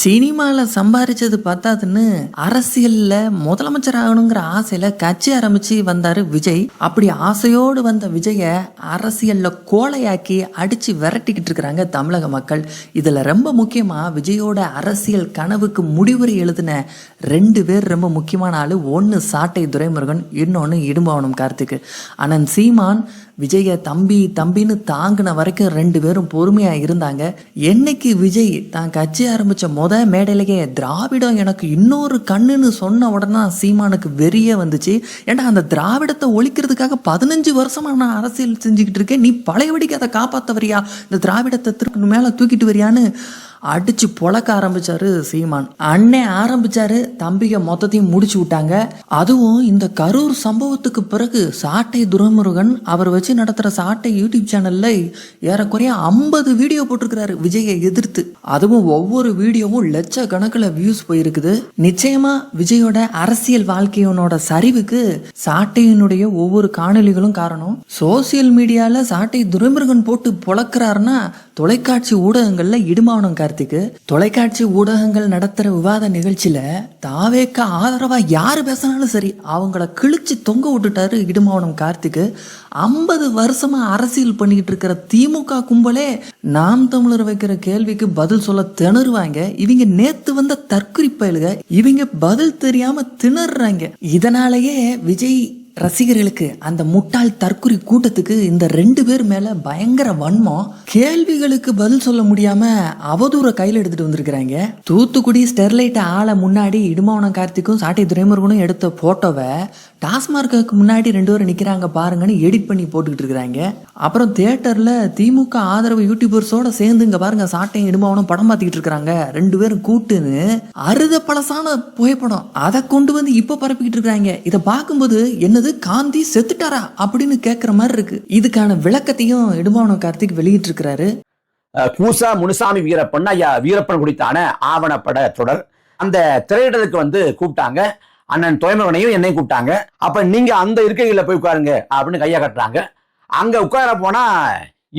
சினிமாவில் சம்பாரிச்சது பார்த்தாதுன்னு அரசியலில் முதலமைச்சர் ஆகணுங்கிற ஆசையில் கட்சி ஆரம்பித்து வந்தார் விஜய். அப்படி ஆசையோடு வந்த விஜயை அரசியலில் கோலையாக்கி அடித்து விரட்டிக்கிட்டு இருக்கிறாங்க தமிழக மக்கள். இதில் ரொம்ப முக்கியமாக விஜயோட அரசியல் கனவுக்கு முடிவுரை எழுதின ரெண்டு பேர் ரொம்ப முக்கியமான ஆள். ஒன்று சாட்டை துரைமுருகன் இன்னொன்று இடும்பவனம் கார்த்திக். அனந்த் சீமான் விஜய தம்பி தம்பின்னு தாங்கின வரைக்கும் ரெண்டு பேரும் பொறுமையாக இருந்தாங்க. என்னைக்கு விஜய் தான் கட்சி ஆரம்பித்த ஆரம்பிச்ச முத மேடையிலேயே திராவிடம் எனக்கு இன்னொரு கண்ணுன்னு சொன்ன உடனே சீமானுக்கு வெறியே வந்துச்சு. ஏன்டா அந்த திராவிடத்தை ஒழிக்கிறதுக்காக பதினஞ்சு வருஷமா நான் அரசியல் செஞ்சுக்கிட்டு இருக்கேன். நீ பழையபடிக்கு அதை காப்பாற்ற வரியா? இந்த திராவிடத்தை திருக்கு மேலே தூக்கிட்டு வரியான்னு அடிச்சு பொழக்க ஆரம்பிச்சாரு சீமான். அண்ணே ஆரம்பிச்சாரு தம்பிக மொத்தத்தையும் முடிச்சு விட்டாங்க. அதுவும் இந்த கரூர் சம்பவத்துக்கு பிறகு சாட்டை துரைமுருகன் அவர் வச்சு நடத்துற சாட்டை யூடியூப் சேனல்ல ஏறக்குறைய ஐம்பது வீடியோ போட்டிருக்கிறாரு விஜயை எதிர்த்து. அதுவும் ஒவ்வொரு வீடியோவும் லட்ச கணக்கில் வியூஸ் போயிருக்குது. நிச்சயமா விஜயோட அரசியல் வாழ்க்கையனோட சரிவுக்கு சாட்டையினுடைய ஒவ்வொரு காணொலிகளும் காரணம். சோசியல் மீடியால சாட்டை துரைமுருகன் போட்டு பொழக்கிறாருன்னா தொலைக்காட்சி ஊடகங்கள்ல இடுமாவனம் கார்த்திக்கு தொலைக்காட்சி ஊடகங்கள் நடத்துற விவாத நிகழ்ச்சியில தாவேக்க ஆதரவா யாரு பேசினாலும் சரி அவங்கள கிழிச்சு தொங்க விட்டுட்டாரு இடுமாவனம் கார்த்திக்கு. ஐம்பது வருஷமா அரசியல் பண்ணிக்கிட்டு இருக்கிற திமுக கும்பலே நாம் தமிழர் வைக்கிற கேள்விக்கு பதில் சொல்ல திணறுவாங்க. இவங்க நேத்து வந்த தற்குறிப்பயலுக இவங்க பதில் தெரியாம திணறுறாங்க. இதனாலேயே விஜய் ரசிகர்களுக்கு அந்த முட்டாள் தற்குறி கூட்டத்துக்கு இந்த ரெண்டு பேர் மேல பயங்கர வன்மம். கேள்விகளுக்கு பதில் சொல்ல முடியாம அவதூற கையில் எடுத்துட்டு வந்திருக்கிறாங்க. தூத்துக்குடி ஸ்டெர்லைட் ஆளை முன்னாடி இடுமாவனம் கார்த்திக்கும் சாட்டை துரைமுருகனும் எடுத்த போட்டோவை டாஸ்மார்க்கு முன்னாடி ரெண்டு பேரும் நிற்கிறாங்க பாருங்கன்னு எடிட் பண்ணி போட்டுக்கிட்டு இருக்கிறாங்க. அப்புறம் தேட்டரில் திமுக ஆதரவு யூடியூபர்ஸோட சேர்ந்து இங்கே பாருங்க சாட்டையும் இடுமாவனும் படம் பார்த்துக்கிட்டு இருக்கிறாங்க. ரெண்டு பேரும் கூட்டுன்னு அறுத பழசான புகைப்படம். அதை கொண்டு வந்து இப்போ பரப்பிக்கிட்டு இருக்கிறாங்க. இதை பார்க்கும்போது என்னது காந்தி செத்துட்டாரா அப்படின்னு கேட்குற மாதிரி இருக்கு. இதுக்கான விளக்கத்தையும் இடுமாவனம் கார்த்திக் வெளியிட்டு இருக்கிறாரு கூசா முனுசாமி வீரப்பன் ஐயா வீரப்பன் குடித்தான ஆவணப்பட தொடர். அந்த திரையிடலுக்கு வந்து கூப்பிட்டாங்க. அண்ணன் துறைமுகனையும் என்னையும் கூப்பிட்டாங்க. அப்ப நீங்க அந்த இருக்கைகளில் போய் உட்காருங்க அப்படின்னு கையை கட்டுறாங்க. அங்க உட்கார போனா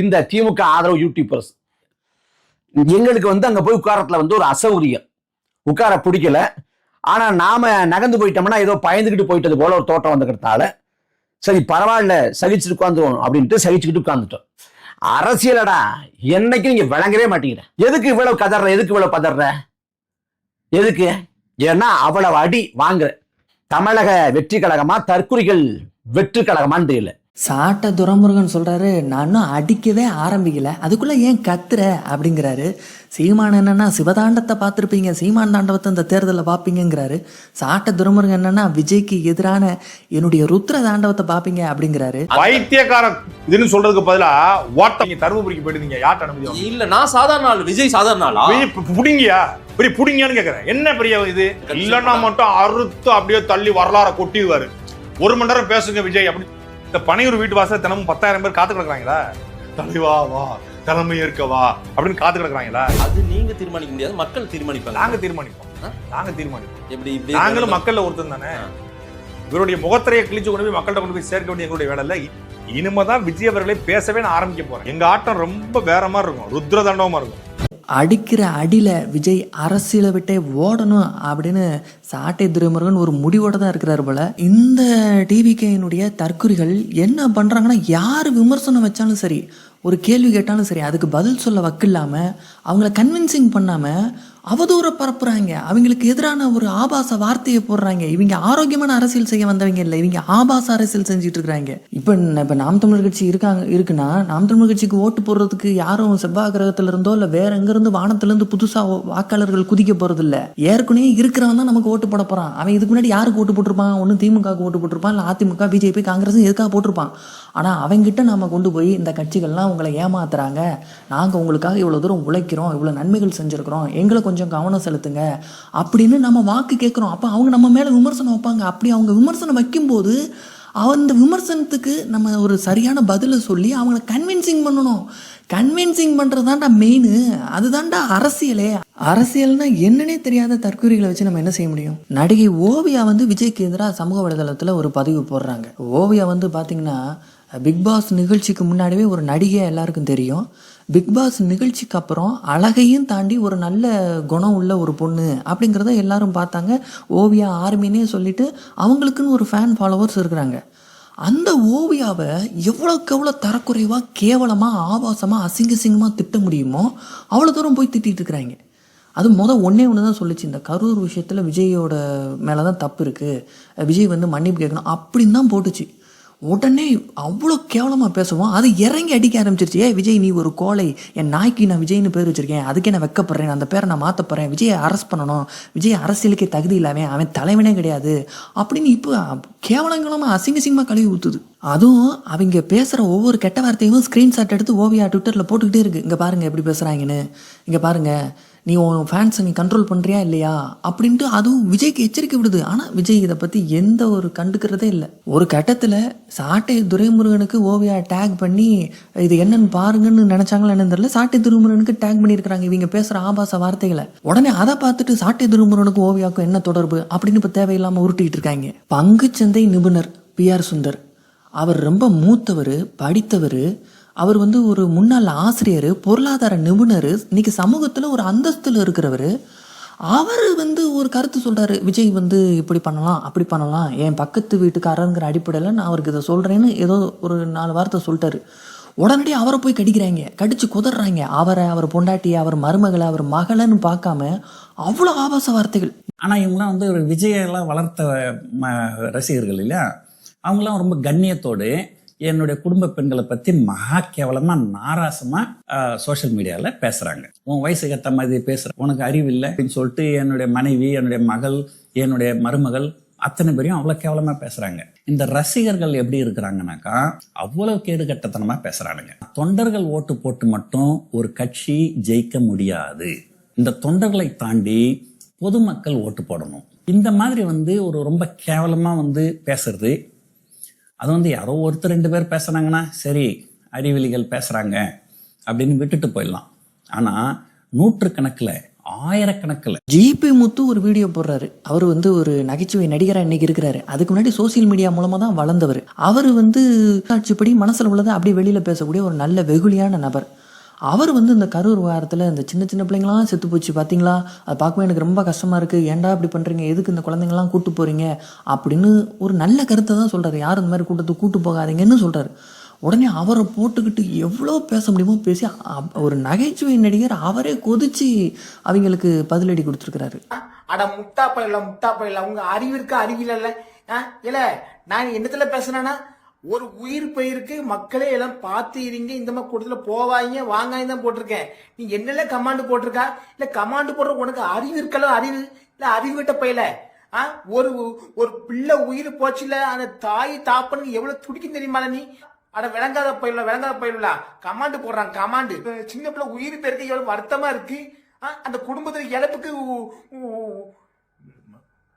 இந்த திமுக ஆதரவு யூடியூபர்ஸ் எங்களுக்கு வந்து அங்க போய் உட்காரத்துல வந்து ஒரு அசௌகரியம். உட்கார பிடிக்கல. ஆனா நாம நகர்ந்து போயிட்டோம்னா ஏதோ பயந்துக்கிட்டு போயிட்டது போல ஒரு தோட்டம் வந்துக்கிறதால. சரி பரவாயில்ல சகிச்சுட்டு உட்காந்துருவோம் அப்படின்ட்டு சகிச்சுக்கிட்டு உட்காந்துட்டோம். அரசியலடா என்னைக்கு நீங்க விளங்கவே மாட்டேங்கிற எதுக்கு இவ்வளவு கதற எதுக்கு இவ்வளவு பதற? எதுக்கு? ஏன்னா அவ்வளவு அடி வாங்குற தமிழக வெற்றி கழகமா தற்குறிகள் வெற்றி கழகமான்னு தெரியல. சாட்ட துரமுருகன் சொல்றாரு நான் இன்னும் அடிக்கவே ஆரம்பிக்கல. அதுக்குள்ள ஏன் கத்துற? அப்படிங்கிறாரு. சீமான் என்னன்னா சிவதாண்டத்தை பார்த்துருப்பீங்க. சீமான் தாண்டவத்தை இந்த தேர்தலில் பார்ப்பீங்கிறாரு சாட்ட துரமுருகன் என்னன்னா விஜய்க்கு எதிரான என்னுடைய ருத்ர தாண்டவத்தை பார்ப்பீங்க அப்படிங்கிறாரு. பைத்தியக்கார இதுன்னு சொல்றதுக்கு பதிலா ஓட்ட நீங்க தருமபுரிக்கு போயிடுங்க யார்ட்ட அனுமதி? இல்ல நான் சாதாரண ஆள். விஜய் சாதாரண ஆளா? புடிங்கியா? பெரிய புடிங்கியான்னு கேக்குறேன். என்ன பெரிய இது? இல்லன்னா மட்டும் அறுத்து அப்படியே தள்ளி வரலாற கொட்டிடுவாரு. ஒரு மணி நேரம் பேசுங்க விஜய் அப்படி இந்த பனையூர் வீட்டு வாசல் தினமும் பத்தாயிரம் பேர் காத்து கிடக்குறாங்களா? தலைவா வா தலைமை ஏற்க வா அப்படின்னு காத்து கிடக்குறாங்களா? அது நீங்க தீர்மானிக்க முடியாது மக்கள் தீர்மானிப்பாங்க. நாங்க தீர்மானிப்போம்? நாங்க தீர்மானிப்போம். எப்படி இப்படி நாங்களும் மக்கள்ல ஒருத்தன் தானே. இவருடைய முகத்திரையை கிழிச்சு கொண்டு போய் மக்கள்கிட்ட கொண்டு போய் சேர்க்க வேண்டிய எங்களுடைய வேலை இல்ல. இனிமேதான் விஜய் அவர்களை பேசவே நான் ஆரம்பிக்க போறேன். எங்க ஆட்டம் ரொம்ப வேற மாதிரி இருக்கும். ருத்ர தண்டவமா இருக்கும். அடிக்கிற அடியில் விஜய் அரசியலை விட்டே ஓடணும் அப்படின்னு சாட்டை துரைமுருகன் ஒரு முடிவோட தான் இருக்கிறார் போல. இந்த டிவிகேனுடைய தற்குறிகள் என்ன பண்ணுறாங்கன்னா யார் விமர்சனம் வச்சாலும் சரி ஒரு கேள்வி கேட்டாலும் சரி அதுக்கு பதில் சொல்ல வக்கில்லாமல் அவங்கள கன்வின்சிங் பண்ணாமல் அவதூற பரப்புறாங்க. அவங்களுக்கு எதிரான ஒரு ஆபாச வார்த்தையை போடுறாங்க. இவங்க ஆரோக்கியமான அரசியல் செய்ய வந்தவங்க இல்லை. இவங்க ஆபாச அரசியல் செஞ்சுட்டு இருக்கிறாங்க இப்போ இப்போ நாம் தமிழர் கட்சி இருக்காங்க இருக்குன்னா நாம் தமிழர் கட்சிக்கு ஓட்டு போடுறதுக்கு யாரும் செவ்வாய் கிரகத்துல இருந்தோ இல்லை வேற எங்க வானத்திலிருந்து புதுசா வாக்காளர்கள் குதிக்க போறது இல்ல ஏற்கனவே இருக்கிறவன் தான் நமக்கு ஓட்டு போட போறான். அவன் இதுக்கு முன்னாடி யாருக்கு ஓட்டு போட்டிருப்பான்? ஒன்று திமுகவுக்கு ஓட்டு போட்டிருப்பான் இல்லை அதிமுக பிஜேபி காங்கிரஸ் எதுக்காக போட்டிருப்பான்? ஆனால் அவங்ககிட்ட நாம் கொண்டு போய் இந்த கட்சிகள்லாம் உங்களை ஏமாத்துறாங்க. நாங்கள் உங்களுக்காக இவ்வளோ தூரம் உழைக்கிறோம் இவ்வளோ நன்மைகள் செஞ்சுருக்குறோம் எங்களை கொஞ்சம் கவனம் செலுத்துங்க அப்படின்னு நம்ம வாக்கு கேட்குறோம். அப்போ அவங்க நம்ம மேலே விமர்சனம் வைப்பாங்க. அப்படி அவங்க விமர்சனம் வைக்கும்போது அந்த விமர்சனத்துக்கு நம்ம ஒரு சரியான பதிலை சொல்லி அவங்கள கன்வின்சிங் பண்ணணும். கன்வின்சிங் பண்ணுறதாண்டா மெயின் அதுதான்டா அரசியலே. அரசியல்னா என்னன்னே தெரியாத தற்கூறிகளை வச்சு நம்ம என்ன செய்ய முடியும்? நடிகை ஓவியா வந்து விஜய்க்கு எதிராக சமூக வலைதளத்தில் ஒரு பதிவு போடுறாங்க. ஓவியா வந்து பார்த்தீங்கன்னா பிக்பாஸ் நிகழ்ச்சிக்கு முன்னாடியே ஒரு நடிகை எல்லாருக்கும் தெரியும். பிக்பாஸ் நிகழ்ச்சிக்கு அப்புறம் அழகையும் தாண்டி ஒரு நல்ல குணம் உள்ள ஒரு பொண்ணு அப்படிங்கிறத எல்லாரும் பார்த்தாங்க. ஓவியா ஆர்மினே சொல்லிட்டு அவங்களுக்குன்னு ஒரு ஃபேன் ஃபாலோவர்ஸ் இருக்கிறாங்க. அந்த ஓவியாவை எவ்வளோக்கு எவ்வளோ தரக்குறைவாக கேவலமாக ஆபாசமாக அசிங்க சிங்கமாக திட்ட முடியுமோ அவ்வளோ தூரம் போய் திட்டிகிட்டு இருக்கிறாங்க. அது மொதல் ஒன்றே ஒன்று தான் சொல்லிச்சு. இந்த கரூர் விஷயத்தில் விஜயோட மேலே தான் தப்பு இருக்குது விஜய் வந்து மன்னிப்பு கேட்கணும் அப்படின்னு தான் போட்டுச்சு. உடனே அவ்வளோ கேவலமாக பேசுவோம். அது இறங்கி அடிக்க ஆரம்பிச்சிருச்சு. ஏ விஜய் நீ ஒரு கோழை. என் நாய்க்கு நான் விஜய்னு பேர் வச்சிருக்கேன். அதுக்கே நான் வெக்கப்படுறேன். அந்த பேரை நான் மாற்ற போகிறேன் விஜயை அரெஸ்ட் பண்ணணும். விஜய் அரசியலுக்கே தகுதி இல்லாமல் அவன் தலைவனே கிடையாது. அப்படின்னு இப்போ கேவலங்களும் அசிங்க சிங்கமாக கழுவி ஊற்றுது அதுவும் அவங்க பேசுகிற ஒவ்வொரு கெட்ட வார்த்தையும் ஸ்க்ரீன்ஷாட் எடுத்து ஓவியா ட்விட்டரில் போட்டுக்கிட்டே இருக்குது இங்கே பாருங்கள் எப்படி பேசுகிறாங்கன்னு இங்கே பாருங்கள் நீ உன் ஃபேன்ஸை நீ கண்ட்ரோல் பண்ணுறியா இல்லையா? அப்படின்ட்டு அதுவும் விஜய்க்கு எச்சரிக்கை விடுது. ஆனால் விஜய் இதை பற்றி எந்த ஒரு கண்டுக்கிறதே இல்லை. ஒரு கட்டத்தில் சாட்டை துரைமுருகனுக்கு ஓவியா டேக் பண்ணி இது என்னன்னு பாருங்கன்னு நினச்சாங்களா என்னன்னு தெரியல. சாட்டை துரைமுருகனுக்கு டேக் பண்ணியிருக்கிறாங்க. இவங்க பேசுகிற ஆபாச வார்த்தைகளை. உடனே அதை பார்த்துட்டு சாட்டை துரைமுருகனுக்கும் ஓவியாவுக்கும் என்ன தொடர்பு அப்படின்னு இப்போ தேவையில்லாமல் உருட்டிகிட்டு இருக்காங்க. பங்குச்சந்தை நிபுணர் பி ஆர் சுந்தர். அவர் ரொம்ப மூத்தவர் படித்தவர் அவர் வந்து ஒரு முன்னாள் ஆசிரியர் பொருளாதார நிபுணர் இன்னைக்கு சமூகத்தில் ஒரு அந்தஸ்தில் இருக்கிறவர். அவர் வந்து ஒரு கருத்து சொல்கிறாரு விஜய் வந்து இப்படி பண்ணலாம் அப்படி பண்ணலாம். என் பக்கத்து வீட்டுக்காரருங்கிற அடிப்படையில் நான் அவருக்கு இதை சொல்கிறேன்னு ஏதோ ஒரு நாலு வார்த்தை சொல்லிட்டாரு. உடனடி அவரை போய் கடிக்கிறாங்க கடித்து குதறாங்க. அவரை அவர் பொண்டாட்டி அவர் மருமகளை அவர் மகளன்னு பார்க்காம அவ்வளோ ஆபாச வார்த்தைகள். ஆனால் இவங்களாம் வந்து ஒரு விஜயெல்லாம் வளர்த்த ம ரசிகர்கள் இல்லையா? அவங்களாம் ரொம்ப கண்ணியத்தோடு என்னுடைய குடும்ப பெண்களை பற்றி மகா கேவலமாக நாராசமாக சோஷியல் மீடியாவில் பேசுகிறாங்க உன் வயசுக்கு ஏற்ற மாதிரி பேசுகிற உனக்கு அறிவு இல்லை அப்படின்னு சொல்லிட்டு என்னுடைய மனைவி என்னுடைய மகள் என்னுடைய மருமகள் அத்தனை பேரையும் அவ்வளோ கேவலமாக பேசுகிறாங்க இந்த ரசிகர்கள் எப்படி இருக்கிறாங்கனாக்கா அவ்வளவு கேடுகட்டத்தனமாக பேசுகிறானுங்க தொண்டர்கள் ஓட்டு போட்டு மட்டும் ஒரு கட்சி ஜெயிக்க முடியாது. இந்த தொண்டர்களை தாண்டி பொதுமக்கள் ஓட்டு போடணும். இந்த மாதிரி வந்து ஒரு ரொம்ப கேவலமாக வந்து பேசுறது அது வந்து யாரோ ஒருத்தர் ரெண்டு பேர் பேசுனாங்கன்னா சரி அறிவிலிகள் பேசுகிறாங்க அப்படின்னு விட்டுட்டு போயிடலாம். ஆனால் நூற்றுக்கணக்கில் ஆயிரக்கணக்கில். ஜிபி முத்து ஒரு வீடியோ போடுறாரு. அவர் வந்து ஒரு நகைச்சுவை நடிகராக இன்னைக்கு இருக்கிறாரு. அதுக்கு முன்னாடி சோஷியல் மீடியா மூலமாக தான் வளர்ந்தவர். அவர் வந்து காட்சிப்படி மனசில் உள்ளதை அப்படியே வெளியில் பேசக்கூடிய ஒரு நல்ல வெகுளியான நபர். அவர் வந்து இந்த கரூர் வாரத்தில் இந்த சின்ன சின்ன பிள்ளைங்களாம் செத்து போச்சு பார்த்தீங்களா அதை பார்க்கவே எனக்கு ரொம்ப கஷ்டமாக இருக்குது ஏன்டா இப்படி பண்ணுறீங்க எதுக்கு இந்த குழந்தைங்களாம் கூட்டு போகிறீங்க அப்படின்னு ஒரு நல்ல கருத்தை தான் சொல்கிறார் யாரும் இந்த மாதிரி கூட்டத்துக்கு கூட்டு போகாதீங்கன்னு சொல்கிறாரு உடனே அவரை போட்டுக்கிட்டு எவ்வளோ பேச முடியுமோ பேசி ஒரு நகைச்சுவை நடிகர் அவரே கொதிச்சு அவங்களுக்கு பதிலடி கொடுத்துருக்கிறாரு. அட முட்டா பயில முட்டா பயில உங்க அறிவு இருக்கா? அறிவியல் ஆ, இல்ல நான் என்னத்துல பேசுனேன்னா ஒரு உயிர் பயிருக்கு மக்களே எல்லாம் பார்த்து இருங்க இந்த மாதிரி கூட்டத்தில் போவாங்க வாங்காங்க தான் போட்டிருக்கேன். நீ என்னென்ன கமாண்டு போட்டிருக்கா? இல்லை கமாண்டு போடுற உனக்கு அறிவு இருக்கல அறிவு? இல்லை அறிவு விட்ட பயில. ஆ? ஒரு ஒரு பிள்ளை உயிர் போச்சுல அந்த தாய் தாப்பனுக்கு எவ்வளவு துடிக்கும் தெரியுமால நீ? அட விளங்காத பயில விளங்காத பயில. கமாண்டு போடுறான் கமாண்டு சின்ன பிள்ளை உயிர் பெருக்கு எவ்வளவு வருத்தமா இருக்கு. ஆ, அந்த குடும்பத்தில் இழப்புக்கு உ-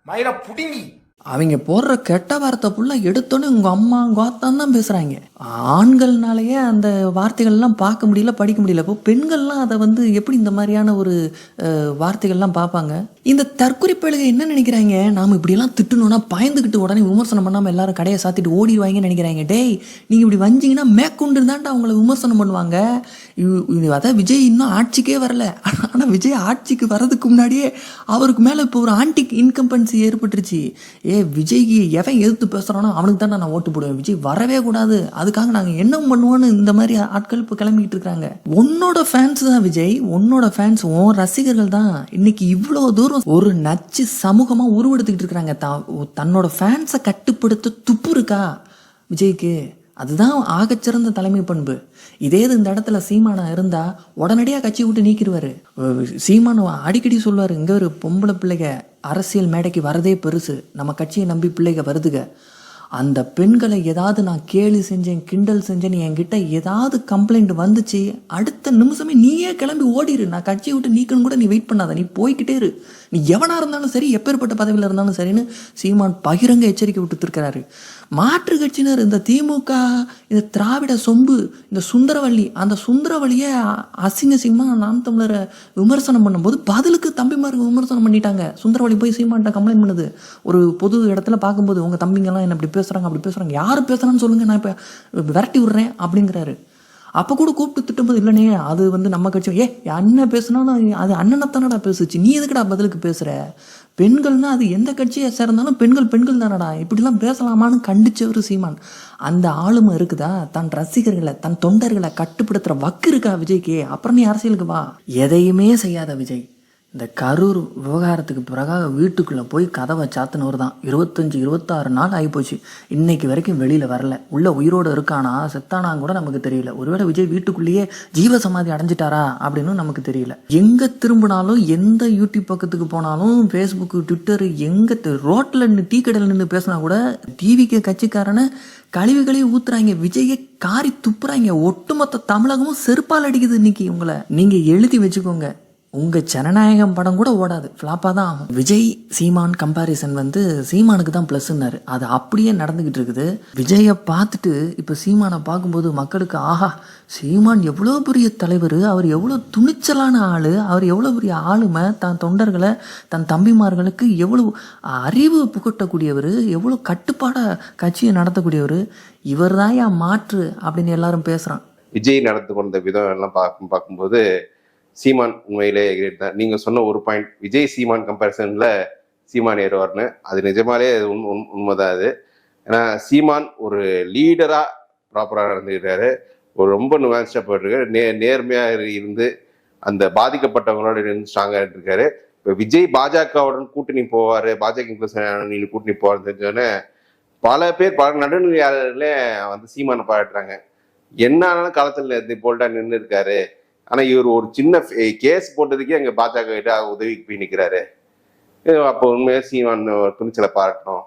மயில புடுங்கி. அவங்க போடுற கெட்ட வார்த்தை ஃபுல்லாக எடுத்தோன்னே உங்கள் அம்மா உங்கள் ஆத்தான் தான் பேசுகிறாங்க ஆண்கள்னாலேயே அந்த வார்த்தைகள்லாம் பார்க்க முடியல படிக்க முடியல. இப்போ பெண்கள்லாம் அதை வந்து எப்படி இந்த மாதிரியான ஒரு வார்த்தைகள்லாம் பார்ப்பாங்க? இந்த தற்கொலை என்ன நினைக்கிறாங்க? நாம் இப்படியெல்லாம் திட்டணும்னா பயந்துக்கிட்டு உடனே விமர்சனம் பண்ணாமல் எல்லாரும் கடையை சாத்திட்டு ஓடிடுவாங்கன்னு நினைக்கிறாங்க. டேய் நீங்கள் இப்படி வந்தீங்கன்னா மேற்கொண்டு தான்டா அவங்கள விமர்சனம் பண்ணுவாங்க. அதான் விஜய் இன்னும் ஆட்சிக்கே வரல. ஆனால் விஜய் ஆட்சிக்கு வர்றதுக்கு முன்னாடியே அவருக்கு மேலே இப்போ ஒரு ஆன்டி இன்கம்பன்சி ஏற்பட்டுருச்சு. ஏ விஜய்க்கு எவன் எதிர்த்து பேசுகிறானோ அவனுக்கு தான் நான் ஓட்டு போடுவேன். விஜய் வரவே கூடாது. அதுக்காக நாங்கள் என்ன பண்ணுவோன்னு இந்த மாதிரி ஆட்கள் இப்போ கிளம்பிக்கிட்டு இருக்காங்க. உன்னோட ஃபேன்ஸ் தான் விஜய். உன்னோட ஃபேன்ஸ் உன் ரசிகர்கள் தான் இன்னைக்கு இவ்வளோ தூரம் ஒரு நச்சு சமூகமாக உருவெடுத்துக்கிட்டு இருக்கிறாங்க தன்னோட ஃபேன்ஸை கட்டுப்படுத்த துப்பு இருக்கா விஜய்க்கு? அதுதான் ஆகச்சிறந்த தலைமை பண்பு. இதே இது இந்த இடத்துல சீமானா இருந்தா உடனடியாக கட்சி விட்டு நீக்கிடுவாரு. சீமான அடிக்கடி சொல்லுவார் இங்கே ஒரு பொம்பளை பிள்ளைக அரசியல் மேடைக்கு வரதே பெருசு. நம்ம கட்சியை நம்பி பிள்ளைக வருதுக. அந்த பெண்களை ஏதாவது நான் கேலி செஞ்சேன் கிண்டல் செஞ்சேன் என்கிட்ட ஏதாவது கம்ப்ளைண்ட் வந்துச்சு அடுத்த நிமிஷமே நீயே கிளம்பி ஓடிரு. நான் கட்சியை விட்டு நீக்கணும் கூட நீ வெயிட் பண்ணாத. நீ போய்கிட்டே இரு. நீ எவனாக இருந்தாலும் சரி எப்பேற்பட்ட பதவியில் இருந்தாலும் சரின்னு சீமான் பகிரங்க எச்சரிக்கை விட்டுருக்கிறாரு மாற்று கட்சியினர் இந்த திமுக இந்த திராவிட சொம்பு இந்த சுந்தரவள்ளி அந்த சுந்தரவள்ளியை அசிங்க அசிங்கமாக நாம் தமிழரை விமர்சனம் பண்ணும்போது பதிலுக்கு தம்பிமாருக்கு விமர்சனம் பண்ணிட்டாங்க. சுந்தரவள்ளி போய் சீமான்ட்ட கம்ப்ளைண்ட் பண்ணுது. ஒரு பொது இடத்துல பார்க்கும்போது உங்கள் தம்பிங்கெல்லாம் என்ன இப்படி பேசுகிறாங்க அப்படி பேசுகிறாங்க யார் பேசுகிறான்னு சொல்லுங்கள் நான் இப்போ விரட்டி விட்றேன் அப்படிங்கிறாரு. அப்போ கூட கூப்பிட்டு திட்டும்போது இல்லைனே அது வந்து நம்ம கட்சி. ஏ அண்ணன் பேசுனாலும் அது அண்ணனை தானடா பேசுச்சு. நீ எதுக்குடா பதிலுக்கு பேசுகிற பெண்கள்னா அது எந்த கட்சியை சேர்ந்தாலும் பெண்கள் பெண்கள் தானடா. இப்படிலாம் பேசலாமான்னு கண்டிச்சவர் சீமான். அந்த ஆளுமை இருக்குதா? தன் ரசிகர்களை தன் தொண்டர்களை கட்டுப்படுத்துகிற வக்கு இருக்கா விஜய்க்கு? அப்புறம் நீ அரசியலுக்கு வா. எதையுமே செய்யாத விஜய். இந்த கரூர் விவகாரத்துக்கு பிறகாக வீட்டுக்குள்ளே போய் கதவை சாத்தினவர் தான். இருபத்தஞ்சி இருபத்தாறு நாள் ஆகிப்போச்சு இன்னைக்கு வரைக்கும் வெளியில் வரல. உள்ள உயிரோடு இருக்கானா? செத்தானான்னு கூட நமக்கு தெரியல. ஒருவேளை விஜய் வீட்டுக்குள்ளேயே ஜீவ சமாதி அடைஞ்சிட்டாரா அப்படின்னு நமக்கு தெரியல. எங்கே திரும்பினாலும் எந்த யூடியூப் பக்கத்துக்கு போனாலும் ஃபேஸ்புக்கு ட்விட்டர் எங்கே ரோட்டில் நின்று டீ கடையில் நின்று பேசினா கூட டிவிக்கு கட்சிக்காரனை கழிவுகளையும் ஊத்துறாங்க. விஜயை காரி துப்புறாங்க. ஒட்டுமொத்த தமிழகமும் செருப்பால் அடிக்குது இன்னைக்கு உங்களை நீங்கள் எழுதி வச்சுக்கோங்க. உங்கள் ஜனநாயகம் படம் கூட ஓடாது. ஃப்ளாப்பாக தான் ஆகும். விஜய் சீமான் கம்பாரிசன் வந்து சீமானுக்கு தான் ப்ளஸ்ன்னாரு அது அப்படியே நடந்துக்கிட்டு இருக்குது. விஜயை பார்த்துட்டு இப்போ சீமானை பார்க்கும்போது மக்களுக்கு ஆஹா சீமான் எவ்வளோ பெரிய தலைவர் அவர் எவ்வளோ துணிச்சலான ஆள் அவர் எவ்வளோ பெரிய ஆளுமை தன் தொண்டர்களை தன் தம்பிமார்களுக்கு எவ்வளோ அறிவு புகட்டக்கூடியவர் எவ்வளோ கட்டுப்பாடாக கட்சியை நடத்தக்கூடியவர் இவர் தான் மாற்று அப்படின்னு எல்லாரும் பேசுகிறான் விஜய் நடந்து கொண்ட விதம் எல்லாம் பார்க்கும் பார்க்கும்போது சீமான் உண்மையிலே தான் நீங்க சொன்ன ஒரு பாயிண்ட் விஜய் சீமான் கம்பேரிசன்ல சீமான் ஏறுவார்னு. அது நிஜமாலே அது உண் உண்- உண்மைதான் அது. ஏன்னா சீமான் ஒரு லீடரா ப்ராப்பரா நடந்துக்கிறாரு. ஒரு ரொம்ப நுவான்ஸ்டா நே நேர்மையா இருந்து அந்த பாதிக்கப்பட்டவங்களோட இருந்து ஸ்ட்ராங்கா இருக்காரு இப்போ விஜய் பாஜகவுடன் கூட்டணி போவாரு பாஜக கூட்டணி போவாருன்னு தெரிஞ்சோடனே பல பேர் பல நடுநிலையாளர்களே வந்து சீமானை பாராட்டுறாங்க. என்ன ஆனாலும் காலத்தில் இருந்து போல்டா நின்று இருக்காரு ஆனா இவர் ஒரு சின்ன கேஸ் போட்டதுக்கே அங்க பாஜக கிட்ட உதவிக்கு போய் நிக்கிறாரு. அப்போ உண்மையா சீமான் துணிச்சலை பாராட்டணும்.